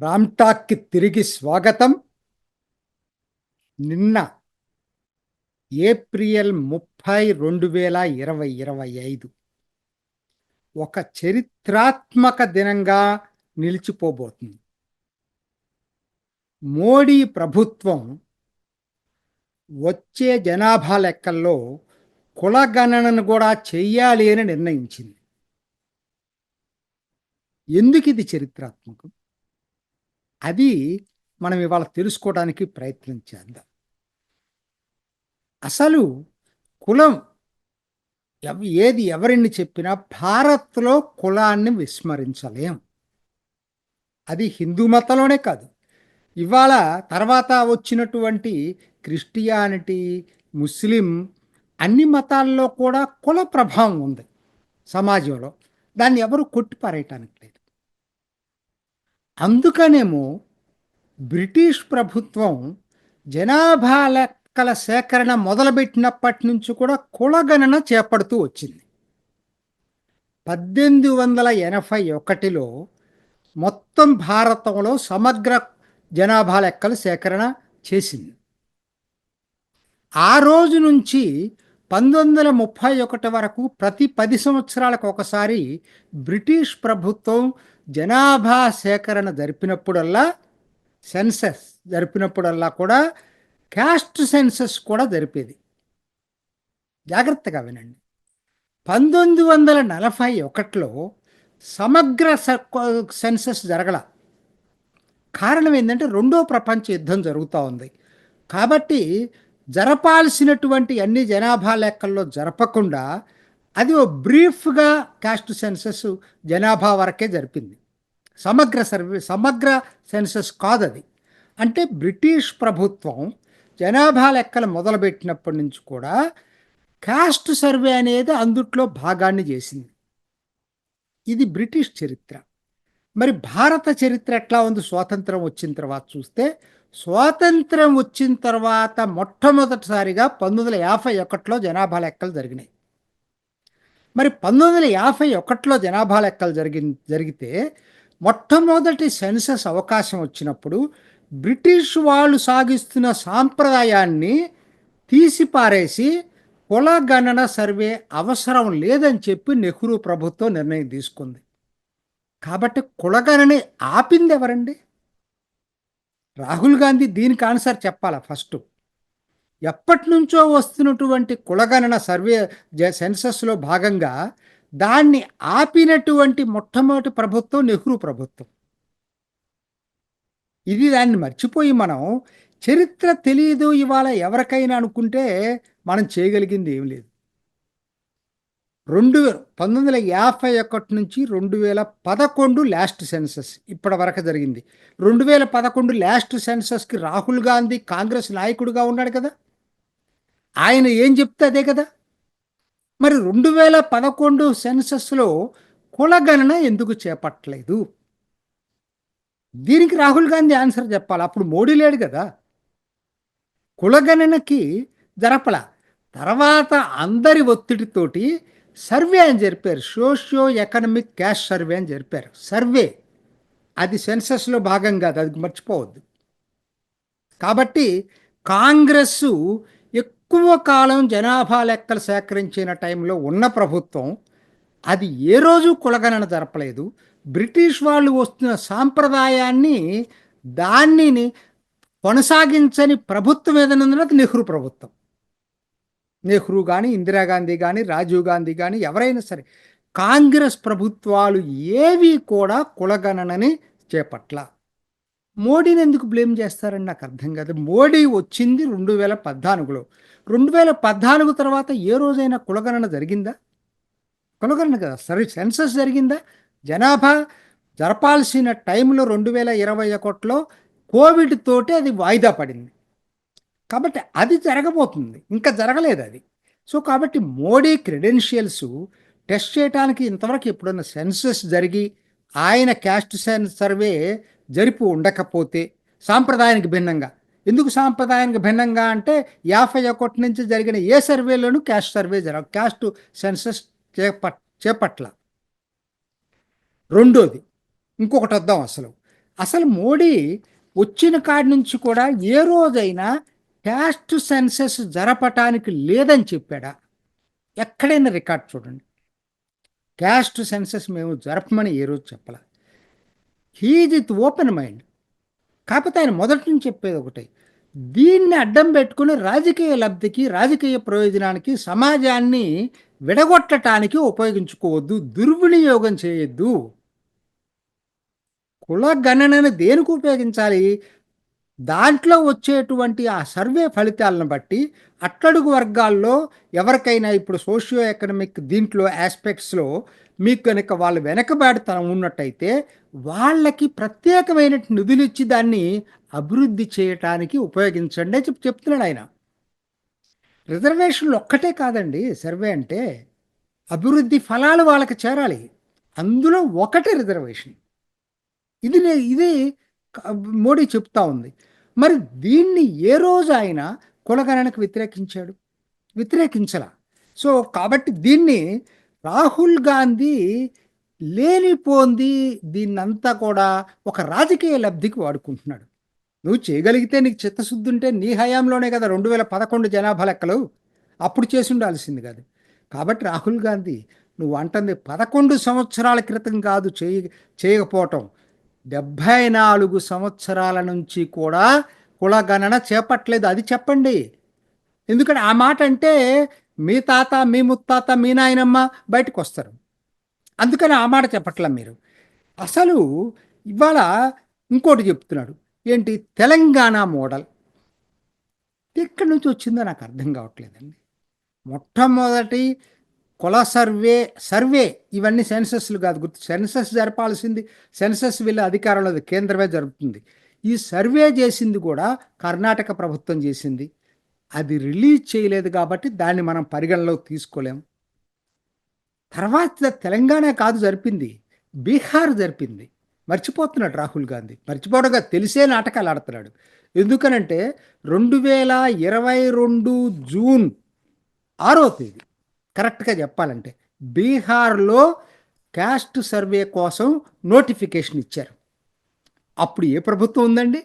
రామ్టాక్కి తిరిగి స్వాగతం. నిన్న ఏప్రిల్ ముప్పై రెండు వేల ఇరవై ఇరవై ఐదు. ఒక చరిత్రాత్మక దినంగా నిలిచిపోబోతుంది. మోడీ ప్రభుత్వం వచ్చే జనాభా లెక్కల్లో కులగణనను కూడా చెయ్యాలి అని నిర్ణయించింది. ఎందుకు ఇది చరిత్రాత్మకం? అది మనం ఇవాళ తెలుసుకోవడానికి ప్రయత్నం చేద్దాం. అసలు కులం ఏది ఎవరిని చెప్పినా భారత్లో కులాన్ని విస్మరించలేం. అది హిందూ మతంలోనే కాదు. ఇవాళ తర్వాత వచ్చినటువంటి క్రిస్టియానిటీ ముస్లిం అన్ని మతాల్లో కూడా కుల ప్రభావం ఉంది సమాజంలో. దాన్ని ఎవరు కొట్టిపారేయటానికి లేదు. అందుకనేమో బ్రిటిష్ ప్రభుత్వం జనాభా లెక్కల సేకరణ మొదలుపెట్టినప్పటి నుంచి కూడా కులగణన చేపడుతూ వచ్చింది. పద్దెనిమిది వందల ఎనభై ఒకటిలో మొత్తం భారతంలో సమగ్ర జనాభా లెక్కల సేకరణ చేసింది. ఆ రోజు నుంచి పంతొమ్మిది వందల ముప్పై ఒకటి వరకు ప్రతి పది సంవత్సరాలకు ఒకసారి బ్రిటిష్ ప్రభుత్వం జనాభా సేకరణ జరిపినప్పుడల్లా సెన్సస్ జరిపినప్పుడల్లా కూడా క్యాస్ట్ సెన్సస్ కూడా జరిపేది. జాగ్రత్తగా వినండి. పంతొమ్మిది వందల నలభై ఒకటిలో సమగ్ర స- సెన్సస్ జరగల కారణం ఏంటంటే రెండో ప్రపంచ యుద్ధం జరుగుతూ ఉంది. కాబట్టి జరపాల్సినటువంటి అన్ని జనాభా లెక్కల్లో జరపకుండా అది ఓ బ్రీఫ్గా కాస్ట్ సెన్సస్ జనాభా వరకే జరిపింది. సమగ్ర సర్వే సమగ్ర సెన్సస్ కాదు అది అంటే బ్రిటిష్ ప్రభుత్వం జనాభా లెక్కలు మొదలుపెట్టినప్పటి నుంచి కూడా కాస్ట్ సర్వే అనేది అందుట్లో భాగాన్ని చేసింది. ఇది బ్రిటిష్ చరిత్ర. మరి భారత చరిత్ర ఎట్లా ఉంది? స్వాతంత్రం వచ్చిన తర్వాత చూస్తే స్వాతంత్రం వచ్చిన తర్వాత మొట్టమొదటిసారిగా పంతొమ్మిది వందల యాభై ఒకటిలో జనాభా లెక్కలు జరిగినాయి. మరి పంతొమ్మిది వందల యాభై ఒకటిలో జనాభా లెక్కలు జరిగి జరిగితే మొట్టమొదటి సెన్సస్ అవకాశం వచ్చినప్పుడు బ్రిటిష్ వాళ్ళు సాగిస్తున్న సాంప్రదాయాన్ని తీసిపారేసి కుల గణన సర్వే అవసరం లేదని చెప్పి నెహ్రూ ప్రభుత్వం నిర్ణయం తీసుకుంది. కాబట్టి కులగణని ఆపింది ఎవరండి రాహుల్ గాంధీ దీనికి ఆన్సర్ చెప్పాలా ఫస్ట్? ఎప్పటి నుంచో వస్తున్నటువంటి కులగణన సర్వే సెన్సస్లో భాగంగా దాన్ని ఆపినటువంటి మొట్టమొదటి ప్రభుత్వం నెహ్రూ ప్రభుత్వం. ఇది దాన్ని మర్చిపోయి మనం చరిత్ర తెలియదు ఇవాళ ఎవరికైనా అనుకుంటే మనం చేయగలిగింది ఏం లేదు. రెండు పంతొమ్మిది వందల యాభై ఒకటి నుంచి రెండు వేల పదకొండు లాస్ట్ సెన్సస్ ఇప్పటి వరకు జరిగింది. రెండు వేల పదకొండు లాస్ట్ సెన్సస్కి రాహుల్ గాంధీ కాంగ్రెస్ నాయకుడిగా ఉన్నాడు కదా. ఆయన ఏం చెప్తే అదే కదా. మరి రెండు వేల పదకొండు సెన్సస్లో కులగణన ఎందుకు చేపట్టలేదు? దీనికి రాహుల్ గాంధీ ఆన్సర్ చెప్పాలి. అప్పుడు మోడీ లేడు కదా. కులగణనకి జరపల. తర్వాత అందరి ఒత్తిడితోటి సర్వే అని జరిపారు సోషియో ఎకనమిక్ క్యాష్ సర్వే అని జరిపారు సర్వే అది సెన్సస్లో భాగం కాదు అది మర్చిపోవద్దు. కాబట్టి కాంగ్రెస్ ఎక్కువ కాలం జనాభా లెక్కలు సేకరించిన టైంలో ఉన్న ప్రభుత్వం అది ఏ రోజు కులగణన జరపలేదు. బ్రిటిష్ వాళ్ళు వస్తున్న సాంప్రదాయాన్ని దానిని కొనసాగించని ప్రభుత్వం ఏదైనా నెహ్రూ ప్రభుత్వం. నెహ్రూ కానీ ఇందిరాగాంధీ కానీ రాజీవ్ గాంధీ కానీ ఎవరైనా సరే కాంగ్రెస్ ప్రభుత్వాలు ఏవి కూడా కులగణనని చేపట్ల. మోడీని ఎందుకు బ్లేమ్ చేస్తారని నాకు అర్థం కాదు. మోడీ వచ్చింది రెండు వేల పద్నాలుగులో. రెండు వేల పద్నాలుగు తర్వాత ఏ రోజైనా కులగణన జరిగిందా? కులగణన కదా. సరే సెన్సస్ జరిగిందా? జనాభా జరపాల్సిన టైంలో రెండు వేల ఇరవై ఒకటిలో కోవిడ్ తోటి అది వాయిదా పడింది. కాబట్టి అది జరగబోతుంది. ఇంకా జరగలేదు అది. సో కాబట్టి మోడీ క్రెడెన్షియల్స్ టెస్ట్ చేయడానికి ఇంతవరకు ఎప్పుడన్నా సెన్సస్ జరిగి ఆయన క్యాస్ట్ సెన్స్ సర్వే జరిపి ఉండకపోతే సాంప్రదాయానికి భిన్నంగా. ఎందుకు సాంప్రదాయానికి భిన్నంగా అంటే యాభై ఒకటి నుంచి జరిగిన ఏ సర్వేలోనూ క్యాస్ట్ సర్వే జరగ క్యాస్ట్ సెన్సస్ చేపట్ చేపట్ల. రెండోది ఇంకొకటి వద్దాం అసలు. అసలు మోడీ వచ్చిన కాడి నుంచి కూడా ఏ రోజైనా క్యాస్ట్ సెన్సెస్ జరపటానికి లేదని చెప్పాడా? ఎక్కడైనా రికార్డ్ చూడండి. క్యాస్ట్ సెన్సెస్ మేము జరపమని ఏ రోజు చెప్పాల. He's with open mind. కాకపోతే ఆయన మొదటి నుంచి చెప్పేది ఒకటే. దీన్ని అడ్డం పెట్టుకుని రాజకీయ లబ్ధికి రాజకీయ ప్రయోజనానికి సమాజాన్ని విడగొట్టడానికి ఉపయోగించుకోవద్దు దుర్వినియోగం చేయొద్దు. కుల గణనను దేనికి ఉపయోగించాలి? దాంట్లో వచ్చేటువంటి ఆ సర్వే ఫలితాలను బట్టి అట్టడుగు వర్గాల్లో ఎవరికైనా ఇప్పుడు సోషియో ఎకనమిక్ దీంట్లో ఆస్పెక్ట్స్లో మీకు కనుక వాళ్ళు వెనకబాటుతనం ఉన్నట్టయితే వాళ్ళకి ప్రత్యేకమైన నిధులు ఇచ్చి దాన్ని అభివృద్ధి చేయటానికి ఉపయోగించండి అని చెప్పి చెప్తున్నాడు ఆయన. రిజర్వేషన్లు ఒక్కటే కాదండి. సర్వే అంటే అభివృద్ధి ఫలాలు వాళ్ళకి చేరాలి. అందులో ఒకటి రిజర్వేషన్. ఇది ఇది మోడీ చెప్తా ఉంది. మరి దీన్ని ఏ రోజు ఆయన కులగణనకు వ్యతిరేకించాడు? వ్యతిరేకించలా. సో కాబట్టి దీన్ని రాహుల్ గాంధీ లేనిపోంది దీన్నంతా కూడా ఒక రాజకీయ లబ్ధికి వాడుకుంటున్నాడు. నువ్వు చేయగలిగితే నీకు చిత్తశుద్ధి ఉంటే నీ హయాంలోనే కదా రెండు వేల పదకొండు జనాభా లెక్కలు. అప్పుడు చేసి ఉండాల్సింది కాదు. కాబట్టి రాహుల్ గాంధీ నువ్వు అంటుంది పదకొండు సంవత్సరాల క్రితం కాదు చేయ చేయకపోవటం. డెబ్భై నాలుగు సంవత్సరాల నుంచి కూడా కులగణన చేపట్టలేదు. అది చెప్పండి. ఎందుకంటే ఆ మాట అంటే మీ తాత మీ ముత్తాత మీ నాయనమ్మ బయటకు వస్తారు. అందుకని ఆ మాట చెప్పట్లా మీరు. అసలు ఇవాళ ఇంకోటి చెప్తున్నాడు. ఏంటి? తెలంగాణ మోడల్. ఎక్కడి నుంచి వచ్చిందో నాకు అర్థం కావట్లేదండి. మొట్టమొదటి కుల సర్వే సర్వే ఇవన్నీ సెన్సస్లు కాదు గుర్తు సెన్సస్ జరపాల్సింది సెన్సస్ వీళ్ళ అధికారంలో కేంద్రమే జరుపుతుంది. ఈ సర్వే చేసింది కూడా కర్ణాటక ప్రభుత్వం చేసింది. అది రిలీజ్ చేయలేదు కాబట్టి దాన్ని మనం పరిగణలోకి తీసుకోలేము తర్వాత తెలంగాణ కాదు జరిపింది బీహార్ జరిపింది. మర్చిపోతున్నాడు రాహుల్ గాంధీ. మర్చిపోవడంగా తెలిసే నాటకాలు ఆడుతున్నాడు. ఎందుకనంటే రెండు వేల ఇరవై రెండు జూన్ ఆరో తేదీ కరెక్ట్గా చెప్పాలంటే బీహార్లో క్యాస్ట్ సర్వే కోసం నోటిఫికేషన్ ఇచ్చారు. అప్పుడు ఏ ప్రభుత్వం ఉందండి?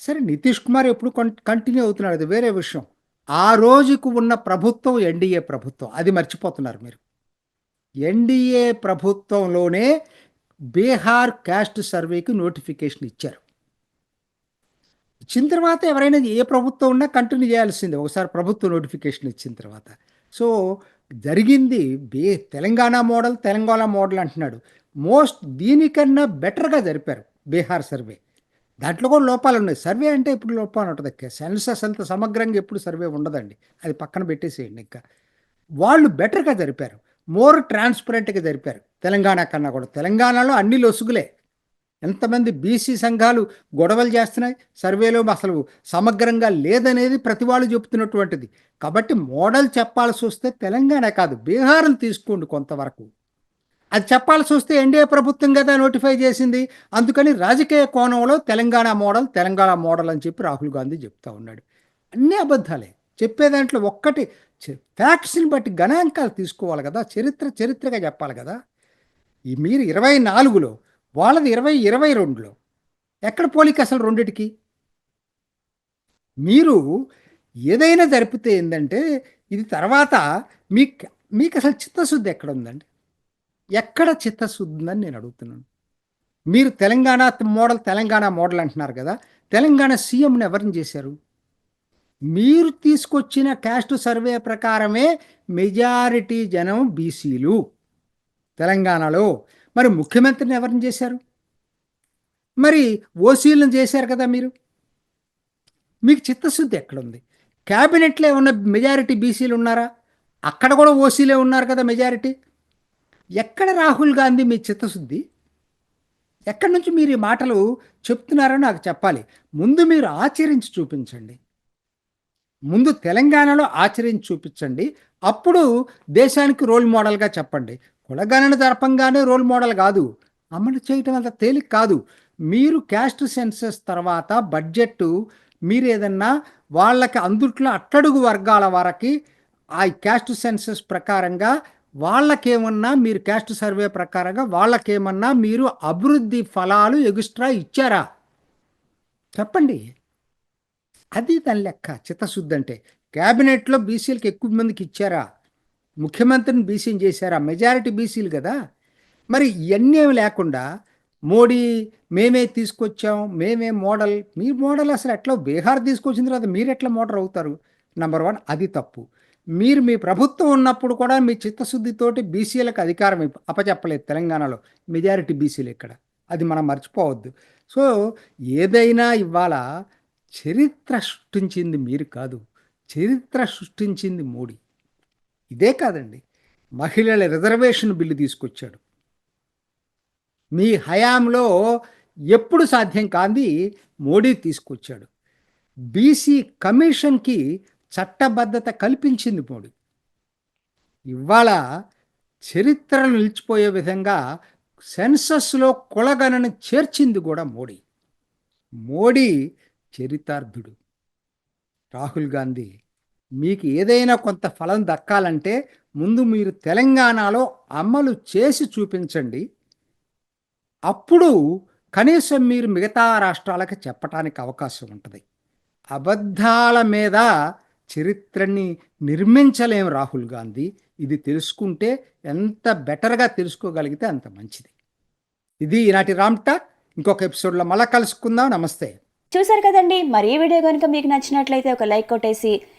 సరే నితీష్ కుమార్ ఎప్పుడు కంటిన్యూ అవుతున్నాడు. అది వేరే విషయం. ఆ రోజుకు ఉన్న ప్రభుత్వం ఎన్డీఏ ప్రభుత్వం. అది మర్చిపోతున్నారు మీరు. ఎన్డీఏ ప్రభుత్వంలోనే బీహార్ క్యాస్ట్ సర్వేకి నోటిఫికేషన్ ఇచ్చారు. ఇచ్చిన తర్వాత ఎవరైనా ఏ ప్రభుత్వం ఉన్నా కంటిన్యూ చేయాల్సిందే. ఒకసారి ప్రభుత్వ నోటిఫికేషన్ ఇచ్చిన తర్వాత. సో జరిగింది. బే తెలంగాణ మోడల్ తెలంగాణ మోడల్ అంటున్నాడు. మోస్ట్ దీనికన్నా బెటర్గా జరిపారు బీహార్ సర్వే. దాంట్లో కూడా లోపాలు ఉన్నాయి. సర్వే అంటే ఇప్పుడు లోపాలు ఉంటుంది? సెన్సస్ అంత సమగ్రంగా ఎప్పుడు సర్వే ఉండదండి. అది పక్కన పెట్టేసేయండి ఇంకా. వాళ్ళు బెటర్గా జరిపారు. మోర్ ట్రాన్స్పరెంట్గా జరిపారు తెలంగాణ కన్నా కూడా. తెలంగాణలో అన్ని లొసుగులే. ఎంతమంది బీసీ సంఘాలు గొడవలు చేస్తున్నాయి? సర్వేలో అసలు సమగ్రంగా లేదనేది ప్రతి వాళ్ళు చెబుతున్నటువంటిది. కాబట్టి మోడల్ చెప్పాల్సి వస్తే తెలంగాణ కాదు బీహార్ని తీసుకోండి కొంతవరకు. అది చెప్పాల్సి వస్తే ఎన్డీఏ ప్రభుత్వం కదా నోటిఫై చేసింది. అందుకని రాజకీయ కోణంలో తెలంగాణ మోడల్ తెలంగాణ మోడల్ అని చెప్పి రాహుల్ గాంధీ చెప్తా ఉన్నాడు. అన్ని అబద్ధాలే. చెప్పే దాంట్లో ఒక్కటి ఫ్యాక్ట్స్ని బట్టి గణాంకాలు తీసుకోవాలి కదా చరిత్ర చరిత్రగా చెప్పాలి కదా. ఈ మీరు ఇరవై నాలుగులో వాళ్ళది ఇరవై ఇరవై రెండులో. ఎక్కడ పోలిక అసలు రెండిటికి? మీరు ఏదైనా జరిపితే ఏంటంటే ఇది తర్వాత మీకు మీకు అసలు చిత్తశుద్ధి ఎక్కడ ఉందండి ఎక్కడ చిత్తశుద్ధి ఉందని నేను అడుగుతున్నాను. మీరు తెలంగాణ మోడల్ తెలంగాణ మోడల్ అంటున్నారు కదా తెలంగాణ సీఎంని ఎవరిని చేశారు? మీరు తీసుకొచ్చిన క్యాస్ట్ సర్వే ప్రకారమే మెజారిటీ జనం బీసీలు తెలంగాణలో. మరి ముఖ్యమంత్రిని ఎవరిని చేశారు? మరి ఓసీలను చేశారు కదా మీరు? మీకు చిత్తశుద్ధి ఎక్కడుంది? క్యాబినెట్లో ఉన్న మెజారిటీ బీసీలు ఉన్నారా? అక్కడ కూడా ఓసీలే ఉన్నారు కదా మెజారిటీ. ఎక్కడ రాహుల్ గాంధీ మీ చిత్తశుద్ధి? ఎక్కడి నుంచి మీరు ఈ మాటలు చెప్తున్నారో నాకు చెప్పాలి. ముందు మీరు ఆచరించి చూపించండి. ముందు తెలంగాణలో ఆచరించి చూపించండి. అప్పుడు దేశానికి రోల్ మోడల్గా చెప్పండి. కులగణన జరపంగానే రోల్ మోడల్ కాదు. అమలు చేయటం అంత తేలిక కాదు. మీరు క్యాస్ట్ సెన్సెస్ తర్వాత బడ్జెట్ మీరు ఏదన్నా వాళ్ళకి అందుట్లో అట్టడుగు వర్గాల వరకు ఆ క్యాస్ట్ సెన్సెస్ ప్రకారంగా వాళ్ళకేమన్నా మీరు క్యాస్ట్ సర్వే ప్రకారంగా వాళ్ళకేమన్నా మీరు అభివృద్ధి ఫలాలు ఎగుస్ట్రా ఇచ్చారా? చెప్పండి. అది దాని లెక్క. చిత్తశుద్ధి అంటే. క్యాబినెట్లో బీసీలకు ఎక్కువ మందికి ఇచ్చారా? ముఖ్యమంత్రిని బీసీని చేశారా? మెజారిటీ బీసీలు కదా. మరి ఇవన్నీ ఏమి లేకుండా మోడీ మేమే తీసుకొచ్చాం మేమే మోడల్. మీ మోడల్ అసలు ఎట్లా? బీహార్ తీసుకొచ్చిన తర్వాత మీరు ఎట్లా మోడల్ అవుతారు? నెంబర్ వన్ అది తప్పు. మీరు మీ ప్రభుత్వం ఉన్నప్పుడు కూడా మీ చిత్తశుద్ధితోటి బీసీలకు అధికారం అప్పచెప్పలేదు తెలంగాణలో. మెజారిటీ బీసీలు ఇక్కడ. అది మనం మర్చిపోవద్దు. సో ఏదైనా ఇవాళ చరిత్ర సృష్టించింది మీరు కాదు. చరిత్ర సృష్టించింది మోడీ. ఇదే కాదండి. మహిళల రిజర్వేషన్ బిల్లు తీసుకొచ్చాడు. మీ హయాంలో ఎప్పుడు సాధ్యం కాంది మోడీ తీసుకొచ్చాడు. బీసీ కమిషన్కి చట్టబద్ధత కల్పించింది మోడీ. ఇవాళ చరిత్రను నిలిచిపోయే విధంగా సెన్సస్లో కులగణన చేర్చింది కూడా మోడీ. మోడీ చరితార్థుడు. రాహుల్ గాంధీ మీకు ఏదైనా కొంత ఫలం దక్కాలంటే ముందు మీరు తెలంగాణలో అమలు చేసి చూపించండి. అప్పుడు కనీసం మీరు మిగతా రాష్ట్రాలకు చెప్పటానికి అవకాశం ఉంటుంది. అబద్ధాల మీద చరిత్రని నిర్మించలేం రాహుల్ గాంధీ. ఇది తెలుసుకుంటే ఎంత బెటర్గా తెలుసుకోగలిగితే అంత మంచిది. ఇది ఈనాటి రామ్టా ఇంకొక ఎపిసోడ్లో మళ్ళీ కలుసుకుందాం. నమస్తే. చూసారు కదండి. మరి ఈ వీడియో కనుక మీకు నచ్చినట్లయితే ఒక లైక్ కొట్టేసి